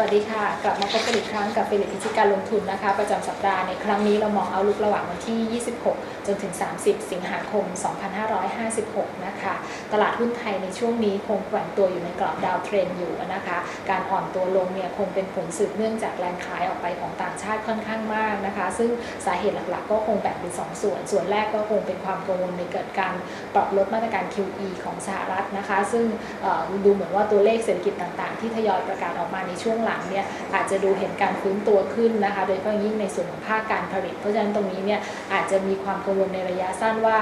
วัสดีค่ะ กลับมาพบกันอีกครั้งกับฟิลิปพิชิการลงทุนนะคะ ประจำสัปดาห์ในครั้งนี้เรามองเอาลุกระหว่างวันที่ 26 จนถึง 30 สิงหาคม 2556 นะคะ ตลาดหุ้นไทยในช่วงนี้คงแกว่งตัวอยู่ในกรอบดาวเทรนอยู่นะคะ การอ่อนตัวลงเนี่ยคงเป็นผลสืบเนื่องจากแรงขายออกไปของต่างชาติค่อนข้างมากนะคะ ซึ่งสาเหตุหลักๆ ก็คงแบ่งเป็นสองส่วน ส่วนแรกก็คงเป็นความกังวลในเกิดการปรับลดมาตรการ QE ของสหรัฐนะคะ ซึ่งดูเหมือนว่าตัวเลขเศรษฐกิจต่างๆ ที่ทยอยประกาศออกมาในช่วงหลังเนี่ยอาจจะดูเห็นการฟื้นตัวขึ้นนะคะ โดยเฉพาะยิ่งในส่วนของภาคการผลิต เพราะฉะนั้นตรงนี้เนี่ยอาจจะมีความกังวลในระยะสั้นว่า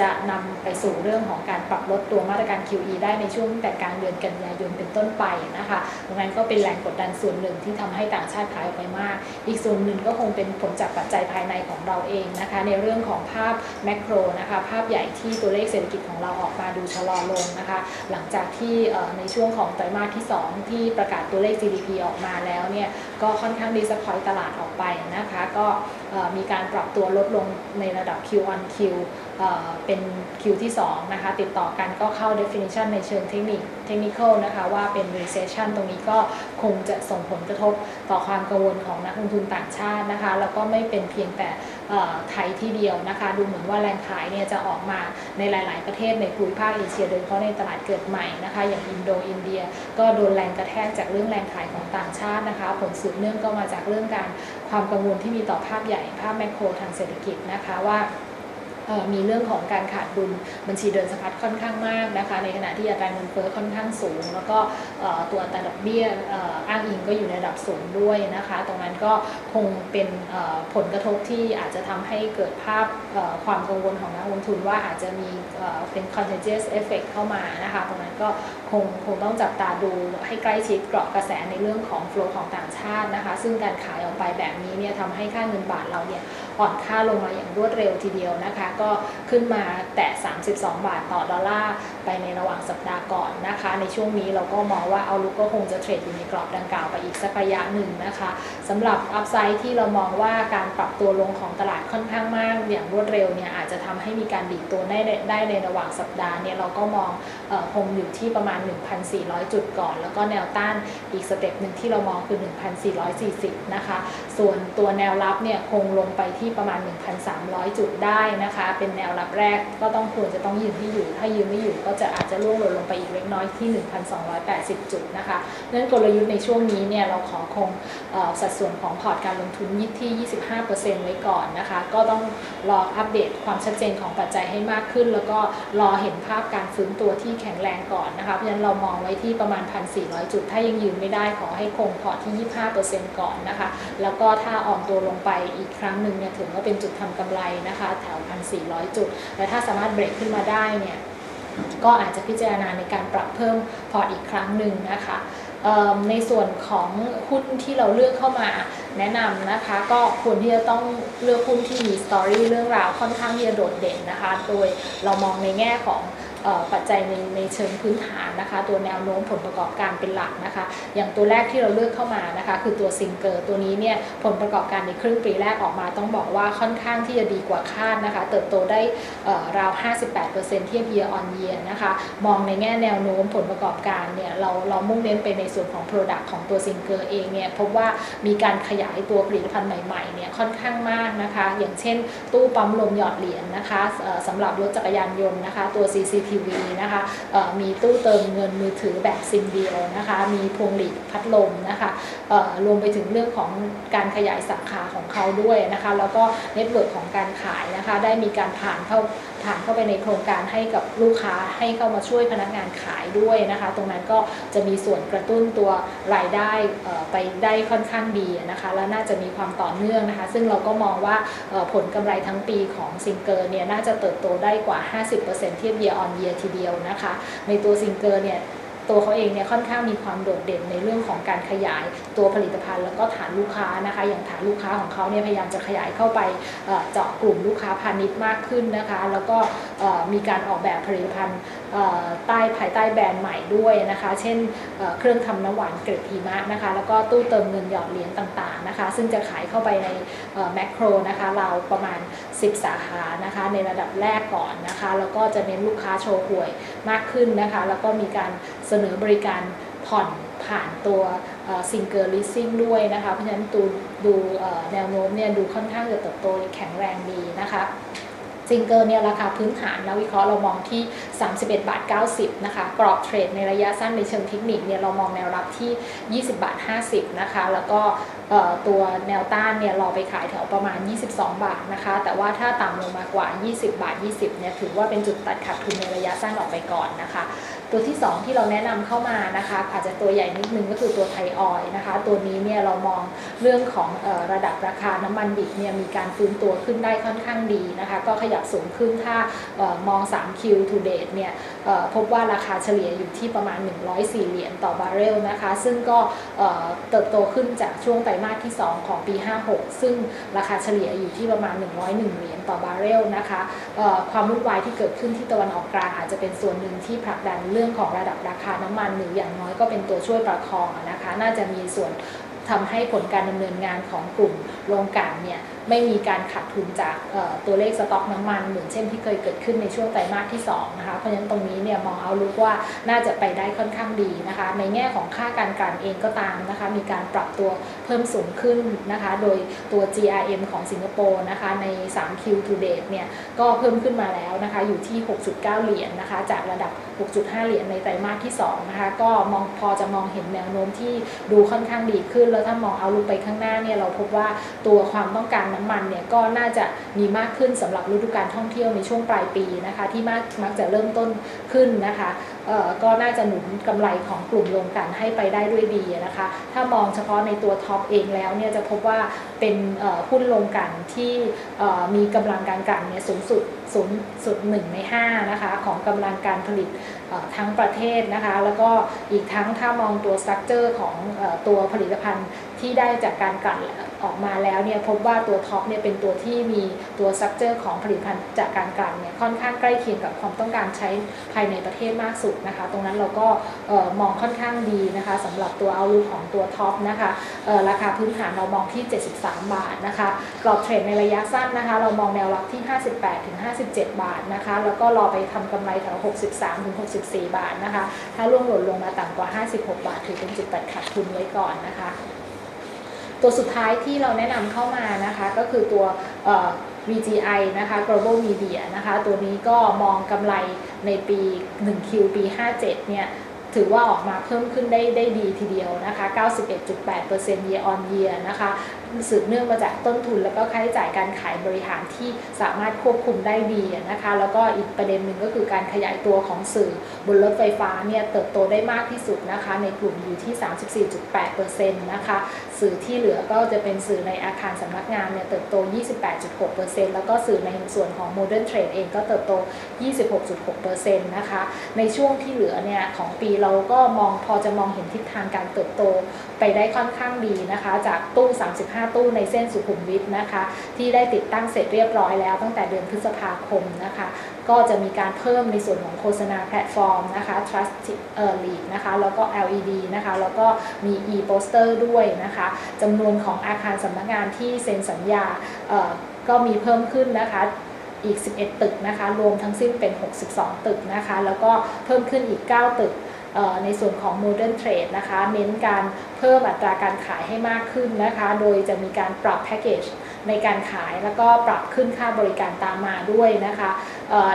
จะนำไปสู่เรื่องของการปรับลดตัวมาตรการ QE ได้ในช่วงตั้งแต่กลางเดือนกันยายนเป็นต้นไปนะคะดังนั้นก็เป็นแรงกดดันส่วนหนึ่งที่ทำให้ต่างชาติขายออกไปมาก อีกส่วนหนึ่งก็คงเป็นผลจากปัจจัยภายในของเราเองนะคะ ในเรื่องของภาพแมกโรนะคะภาพใหญ่ที่ตัวเลขเศรษฐกิจของเราออกมาดูชะลอลงนะคะ หลังจากที่ในช่วงของไตรมาสที่ 2 ที่ประกาศตัวเลข GDP ออกมาแล้วเนี่ยก็ค่อนข้างดีสปอยตลาดออกไปนะคะ ก็ มีการปรับตัวลดลงในระดับ Q on Q เป็น Q ที่2นะคะติดต่อกันก็เข้า definition ในเชิงเทคนิค technical นะคะว่าเป็น recession ตรงนี้ก็คงจะส่งผลกระทบต่อความกังวลของนักลงทุนต่างชาตินะคะแล้วก็ไม่เป็นเพียงแต่ไทยที่เดียวนะคะดูเหมือนว่าแรงขายเนี่ยจะออกมาในหลาย ๆ ประเทศในภูมิภาคเอเชียโดยเฉพาะในตลาดเกิดใหม่นะคะอย่างอินโดอินเดีย ก็โดนแรงกระแทกจากเรื่องแรงขายของต่างชาตินะคะผลสืบเนื่องก็มาจากเรื่องการความกังวลที่มีต่อภาพใหญ่ ภาพแมกโครทางเศรษฐกิจนะคะว่า มีเรื่องของการขาดดุลบัญชีเดินสะพัดค่อนข้างมากนะคะในขณะที่อัตราเงินเฟ้อค่อนข้างสูง แล้วก็ตัวอัตราดอกเบี้ยอ,อ้างอิงก็อยู่ในระดับสูงด้วยนะคะ ตรงนั้นก็คงเป็นผลกระทบที่อาจจะทำให้เกิดภาพความกังวลของนักลงทุนว่าอาจจะมีเป็น contagious effect เข้ามานะคะตรงนั้นก็คงคงต้องจับตาดูให้ใกล้ชิดเกาะกระแสในเรื่องของ flow ของต่างชาตินะคะ ซึ่งการขายออกไปแบบนี้เนี่ยทำให้ค่าเงินบาทเราเนี่ย อ่อนค่าลงมาอย่างรวดเร็วทีเดียวนะคะ ก็ขึ้นมาแตะ 32 บาทต่อดอลลาร์ไปในระหว่างสัปดาห์ก่อนนะคะ ในช่วงนี้เราก็มองว่าเอาลุกก็คงจะเทรดอยู่ในกรอบดังกล่าวไปอีกสักระยะหนึ่งนะคะสำหรับอัพไซด์ที่เรามองว่าการปรับตัวลงของตลาดค่อนข้างมากอย่างรวดเร็วเนี่ยอาจจะทำให้มีการดีดตัวได้ได้ในระหว่างสัปดาห์เนี่ยเราก็มองเออคงอยู่ที่ประมาณ 1,400 จุดก่อน แล้วก็แนวต้านอีกสเต็ปหนึ่งที่เรามองคือ 1,440 นะคะ ส่วนตัวแนวรับเนี่ยคงลงไปที่ที่ประมาณ 1,300 จุดได้นะคะ เป็นแนวรับแรกก็ต้องควรจะต้องยืนที่อยู่ ถ้ายืนไม่อยู่ก็จะอาจจะร่วงหล่นลงไปอีกเล็กน้อยที่ 1,280 จุดนะคะดังนั้นกลยุทธ์ในช่วงนี้เนี่ยเราขอคงสัดส่วนของพอร์ตการลงทุนยิที่ 25%ไว้ก่อนนะคะ ก็ต้องรออัปเดตความชัดเจนของปัจจัยให้มากขึ้น แล้วก็รอเห็นภาพการฟื้นตัวที่แข็งแรงก่อนนะคะ เพราะฉะนั้นเรามองไว้ที่ประมาณ 1,400 จุด ถ้ายังยืนไม่ได้ขอให้คงพอร์ตที่ 25%ก่อนนะคะ แล้วก็ถ้าอ่อนตัวลงไปอีกครั้งหนึ่งเนี่ยถือว่าเป็นจุดทำกำไรนะคะแถว 1,400 จุด และถ้าสามารถเบรกขึ้นมาได้เนี่ยก็อาจจะพิจารณาในการปรับเพิ่มพอร์ตอีกครั้งหนึ่งนะคะในส่วนของหุ้นที่เราเลือกเข้ามาแนะนำนะคะ ก็ควรที่จะต้องเลือกหุ้นที่มีสตอรี่เรื่องราวค่อนข้างที่จะโดดเด่นนะคะ โดยเรามองในแง่ของ ปัจจัยในในเชิงพื้นฐานนะคะ ตัวแนวโน้มผลประกอบการเป็นหลักนะคะ อย่างตัวแรกที่เราเลือกเข้ามานะคะ คือตัวซิงเกอร์ตัวนี้เนี่ยผลประกอบการในครึ่งปีแรกออกมาต้องบอกว่าค่อนข้างที่จะดีกว่าคาดนะคะ เติบโตได้เอ่อราว 58%เทียบ year on year นะคะ มองในแง่แนวโน้มผลประกอบการเนี่ยเราเรามุ่งเน้นไปในส่วนของ Product ของตัวซิงเกอร์เองเนี่ยพบว่ามีการขยายตัวผลิตภัณฑ์ใหม่ๆเนี่ยค่อนข้างมากนะคะ อย่างเช่น ตู้ปั๊มลมหยอดเหรียญนะคะสำหรับรถจักรยานยนต์นะคะ ตัว CCTV นะคะมีตู้เติมเงินมือถือแบบซิมเดียวนะคะมีพวงหลีดพัดลมนะคะรวมไปถึงเรื่องของการขยายสาขาของเขาด้วยนะคะแล้วก็เน็ตเวิร์กของการขายนะคะได้มีการผ่านเข้า ผ่านเข้าไปในโครงการให้กับลูกค้าให้เข้ามาช่วยพนักงานขายด้วยนะคะ ตรงนั้นก็จะมีส่วนกระตุ้นตัวรายได้ไปได้ค่อนข้างดีนะคะและน่าจะมีความต่อเนื่องนะคะ ซึ่งเราก็มองว่าผลกำไรทั้งปีของซิงเกอร์เนี่ยน่าจะเติบโตได้กว่า 50%เทียบ year on year ทีเดียวนะคะ ในตัวซิงเกอร์เนี่ย ตัวเขาเองเนี่ยค่อนข้างมีความโดดเด่นในเรื่องของการขยายตัวผลิตภัณฑ์ แล้วก็ฐานลูกค้านะคะ อย่างฐานลูกค้าของเขาเนี่ยพยายามจะขยายเข้าไปเจาะกลุ่มลูกค้าพาณิชย์มากขึ้นนะคะ แล้วก็มีการออกแบบผลิตภัณฑ์ใต้ภายใต้แบรนด์ใหม่ด้วยนะคะ เช่นเครื่องทำน้ำหวานเกรดหิมะนะคะ แล้วก็ตู้เติมเงินหยอดเหรียญต่างๆนะคะ ซึ่งจะขายเข้าไปในแมคโครนะคะเราประมาณ 10 สาขานะคะ ในระดับแรกก่อนนะคะ แล้วก็จะเน้นลูกค้าโชว์หวยมากขึ้นนะคะ แล้วก็มีการเนอบริการผ่อนผ่านตัวซิงเกิลลิสซิ่งด้วยนะคะ เพราะฉะนั้นตูดูแนวโน้มเนี่ยดูค่อนข้างจะเติบโตแข็งแรงดีนะคะ ซิงเกิลเนี่ยราคาพื้นฐานนะวิเคราะห์เรามองที่ 31 บาท 90 นะคะ กรอบเทรดในระยะสั้นในเชิงเทคนิคเนี่ยเรามองแนวรับที่ 20 บาท 50 นะคะ แล้วก็ตัวแนวต้านเนี่ยรอไปขายแถวประมาณ 22 บาทนะคะ แต่ว่าถ้าต่ำลงมากว่า 20 บาท 20 เนี่ยถือว่าเป็นจุดตัดขาดทุนในระยะสั้นออกไปก่อนนะคะ ตัวที่ 2 ที่เราแนะนำเข้ามานะคะอาจจะตัวใหญ่นิดนึงก็คือตัวไทยออยล์นะคะ ตัวนี้เนี่ยเรามองเรื่องของระดับราคาน้ำมันดิบเนี่ยมีการฟื้นตัวขึ้นได้ค่อนข้างดีนะคะ ก็ขยับสูงขึ้นถ้าออมอง 3Q to date เนี่ยพบว่าราคาเฉลี่ยอยู่ที่ประมาณ 104 เหรียญต่อบาร์เรลนะคะ ซึ่งก็เติบโตขึ้นจากช่วงไตรมาสที่ 2 ของปี 56 ซึ่งราคาเฉลี่ยอยู่ที่ประมาณ 101 เหรียญต่อบาร์เรลนะคะความวุ่นวายที่เกิดขึ้นที่ตะวันออกกลางอาจจะเป็นส่วนหนึ่งที่ผลักดันเรื่องของระดับราคาน้ำมันหรืออย่างน้อยก็เป็นตัวช่วยประคองนะคะ น่าจะมีส่วนทำให้ผลการดำเนินงานของกลุ่มโรงกลั่นเนี่ย ไม่มีการขาดทุนจากตัวเลขสต็อกน้ำมันเหมือนเช่นที่เคยเกิดขึ้นในช่วงไตรมาสที่2นะคะเพราะฉะนั้นตรงนี้เนี่ยมองเอาลุกว่าน่าจะไปได้ค่อนข้างดีนะคะในแง่ของค่าการกลั่นเองก็ตามนะคะมีการปรับตัวเพิ่มสูงขึ้นนะคะโดยตัว GRM ของสิงคโปร์นะคะใน 3Q to date เนี่ยก็เพิ่มขึ้นมาแล้วนะคะอยู่ที่ 6.9 เหรียญนะคะจากระดับ 6.5 เหรียญในไตรมาสที่2นะคะก็มองพอจะมองเห็นแนวโน้มที่ดูค่อนข้างดีขึ้น แล้วถ้ามองเอาลุกไปข้างหน้าเนี่ยเราพบว่าตัวความต้องการน้ำมันเนี่ยก็น่าจะมีมากขึ้นสำหรับฤดูการท่องเที่ยวในช่วงปลายปีนะคะ ที่มักมักจะเริ่มต้นขึ้นนะคะก็น่าจะหนุนกำไรของกลุ่มโรงกันให้ไปได้ด้วยดีนะคะ ถ้ามองเฉพาะในตัวท็อปเองแล้วเนี่ยจะพบว่าเป็นหุ้นโรงกันที่มีกำลังการกันเนี่ยสูงสุดสูงสุด1ใน5นะคะของกำลังการผลิตทั้งประเทศนะคะ แล้วก็อีกทั้งถ้ามองตัวสตรัคเจอร์ของตัวผลิตภัณฑ์ที่ได้จากการกัน ออกมาแล้วเนี่ยพบว่าตัวท็อปเนี่ยเป็นตัวที่มีตัวสตรัคเจอร์ของผลิตภัณฑ์จากการกลั่นเนี่ยค่อนข้างใกล้เคียงกับความต้องการใช้ภายในประเทศมากสุดนะคะ ตรงนั้นเราก็มองค่อนข้างดีนะคะสำหรับตัวเอาลุของตัวท็อปนะคะราคาพื้นฐานเรามองที่ 73 บาทนะคะกรอบเทรดในระยะสั้นนะคะ เรามองแนวรับที่ 58ถึง57 บาทนะคะ แล้วก็รอไปทำกำไรแถว63ถึง64 บาทนะคะ ถ้าร่วงหล่นลงมาต่ำกว่า 56 บาทถือเป็นจุดตัดขาดทุนไว้ก่อนนะคะ ตัวสุดท้ายที่เราแนะนำเข้ามานะคะก็คือตัว VGI นะคะ Global Media นะคะ ตัวนี้ก็มองกำไรในปี 1Q ปี 57 เนี่ย ถือว่าออกมาเพิ่มขึ้นได้ได้ดีทีเดียวนะคะ 91.8% year on year นะคะสืบเนื่องมาจากต้นทุน แล้วก็ค่าใช้จ่ายการขายบริหารที่สามารถควบคุมได้ดีนะคะ แล้วก็อีกประเด็นหนึ่งก็คือการขยายตัวของสื่อบนรถไฟฟ้าเนี่ยเติบโตได้มากที่สุดนะคะ ในกลุ่มอยู่ที่ 34.8%นะคะสื่อที่เหลือก็จะเป็นสื่อในอาคารสำนักงานเนี่ยเติบโต 28.6%แล้วก็สื่อในส่วนของ Modern Trade เองก็เติบโต 26.6%นะคะ ในช่วงที่เหลือเนี่ยของปีเราก็มองพอจะมองเห็นทิศทางการเติบโตไปได้ค่อนข้างดีนะคะ จากตู้ 35ตู้ในเส้นสุขุมวิทนะคะ ที่ได้ติดตั้งเสร็จเรียบร้อยแล้วตั้งแต่เดือนพฤษภาคมนะคะ ก็จะมีการเพิ่มในส่วนของโฆษณาแพลตฟอร์มนะคะ Trust เอ่อ Lead นะคะ แล้วก็ LED นะคะ แล้วก็มี e-poster ด้วยนะคะจำนวนของอาคารสำนักงานที่เซ็นสัญญาเอ่อก็มีเพิ่มขึ้นนะคะอีก 11 ตึกนะคะ รวมทั้งสิ้นเป็น 62 ตึกนะคะ แล้วก็เพิ่มขึ้นอีก 9 ตึก ในส่วนของ Modern Trade นะคะเน้นการเพิ่มอัตราการขายให้มากขึ้นนะคะ โดยจะมีการปรับแพ็กเกจในการขายแล้วก็ปรับขึ้นค่าบริการตามมาด้วยนะคะ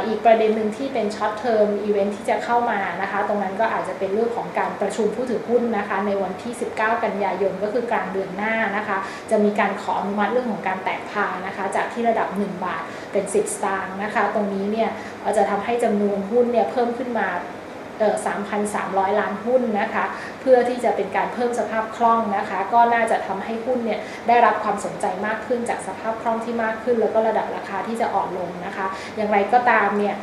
อีกประเด็นหนึ่งที่เป็นช็อตเทอมอีเวนท์ที่จะเข้ามานะคะ ตรงนั้นก็อาจจะเป็นเรื่องของการประชุมผู้ถือหุ้นนะคะ ในวันที่ 19 กันยายนก็คือกลางเดือนหน้านะคะ จะมีการขออนุมัติเรื่องของการแตกพานะคะ จากที่ระดับ 1 บาทเป็น 10 สตางค์นะคะ ตรงนี้เนี่ยอ่อจะทำให้จำนวนหุ้นเนี่ยเพิ่มขึ้นมา 3,300 ล้านหุ้นนะคะเพื่อที่จะเป็นการเพิ่มสภาพคล่องนะคะ ก็น่าจะทำให้หุ้นเนี่ยได้รับความสนใจมากขึ้นจากสภาพคล่องที่มากขึ้น แล้วก็ระดับราคาที่จะอ่อนลงนะคะ อย่างไรก็ตามเนี่ย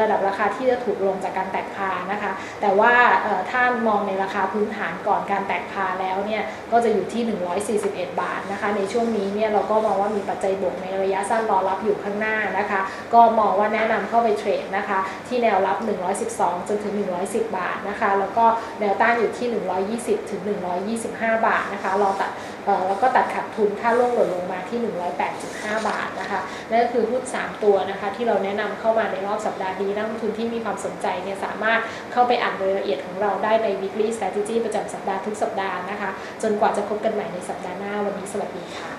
ระดับราคาที่จะถูกลงจากการแตกพานะคะ แต่ว่าเอ่อถ้ามองในราคาพื้นฐานก่อนการแตกพาแล้วเนี่ยก็จะอยู่ที่ 141 บาทนะคะในช่วงนี้เนี่ยเราก็มองว่ามีปัจจัยบวกในระยะสั้นรอรับอยู่ข้างหน้านะคะ ก็มองว่าแนะนำเข้าไปเทรดนะคะ ที่แนวรับ 112 จนถึง 110 บาทนะคะ แล้วก็แนวต้านอยู่ที่ 120 ถึง 125 บาทนะคะรอตัด แล้วก็ตัดขาดทุนค่าล่วงหล่นลงมาที่ 108.5 บาทนะคะนั่นก็คือหุ้น3 ตัวนะคะที่เราแนะนำเข้ามาในรอบสัปดาห์นี้นักลงทุนที่มีความสนใจเนี่ยสามารถเข้าไปอ่านรายละเอียดของเราได้ใน weekly strategy ประจำสัปดาห์ทุกสัปดาห์นะคะ จนกว่าจะพบกันใหม่ในสัปดาห์หน้าวันนี้สวัสดีค่ะ